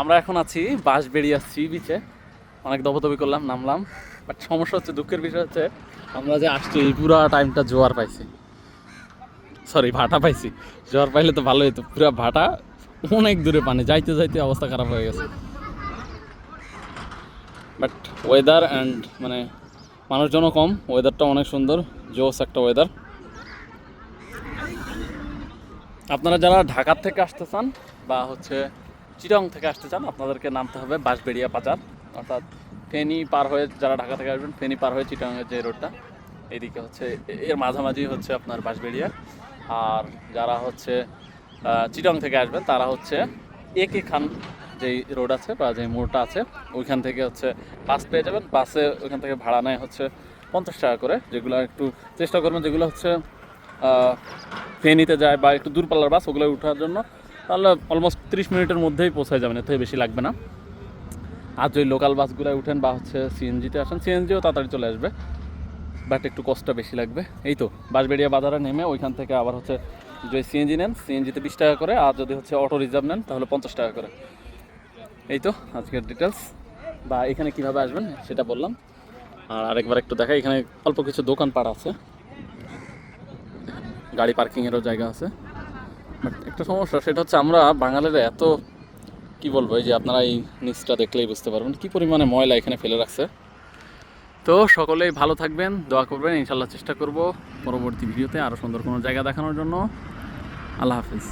আমরা এখন আছি বাঁশবেড়িয়া সি বিচে অনেক দবদবি করলাম, নামলাম। বাট সমস্যা হচ্ছে, দুঃখের বিষয় হচ্ছে, আমরা যে আসছি, এই পুরো টাইমটা জোয়ার পাইছি। সরি ভাটা পাইছি। জোয়ার পাইলে তো ভালো হতো পুরো ভাটা, অনেক দূরে পানি। যাইতে যাইতে অবস্থা খারাপ হয়ে গেছে। বাট ওয়েদার অ্যান্ড মানে মানুষজনও কম। ওয়েদারটা অনেক সুন্দর। জোস একটা ওয়েদার আপনারা যারা ঢাকার থেকে আসতে চান, বা হচ্ছে চিরং থেকে আসতে চান, আপনাদেরকে নামতে হবে বাঁশবেড়িয়া বাজার, অর্থাৎ ফেনি পার হয়ে যারা ঢাকা থেকে আসবেন, ফেনি পার হয়ে চিটাংয়ের যে রোডটা, এইদিকে হচ্ছে, এর মাঝামাঝি হচ্ছে আপনার বাঁশবেড়িয়া। আর যারা হচ্ছে চিটং থেকে আসবেন, তারা হচ্ছে একে খান যেই রোড আছে বা যে মোড়টা আছে, ওইখান থেকে হচ্ছে বাস পেয়ে যাবেন। বাসে ওইখান থেকে ভাড়া নেয় হচ্ছে পঞ্চাশ টাকা করে, যেগুলো একটু চেষ্টা করবেন, যেগুলো হচ্ছে ফেনিতে যায় বা একটু দূরপাল্লার বাস, ওগুলো ওঠার জন্য। তাহলে অলমোস্ট তিরিশ মিনিটের মধ্যেই পৌঁছায় যাবেন থেকে বেশি লাগবে না। আর যদি লোকাল বাসগুলোয় উঠেন বা হচ্ছে সিএনজিতে আসেন সিএনজিও তাড়াতাড়ি চলে আসবে বাট একটু কষ্টটা বেশি লাগবে। এই তো, বাঁশবেড়িয়া বাজারে নেমে ওইখান থেকে আবার হচ্ছে যদি সিএনজি নেন সিএনজিতে বিশ টাকা করে, আর যদি হচ্ছে অটো রিজার্ভ নেন, তাহলে পঞ্চাশ টাকা করে। এই তো, আজকের ডিটেলস বা এখানে কীভাবে আসবেন, সেটা বললাম। আর আরেকবার একটু দেখাই, এখানে অল্প কিছু দোকানপাট আছে। গাড়ি পার্কিংয়েরও জায়গা আছে। একটা সমস্যা, সেটা হচ্ছে আমরা বাঙালিরা এত, কি বলব, এই যে আপনারা এই নিচটা দেখলেই বুঝতে পারবেন কি পরিমাণে ময়লা এখানে ফেলে রাখছে। তো সকলেই ভালো থাকবেন, দোয়া করবেন ইনশাল্লাহ চেষ্টা করব পরবর্তী ভিডিওতে আরও সুন্দর কোনো জায়গা দেখানোর জন্য। আল্লাহ হাফিজ।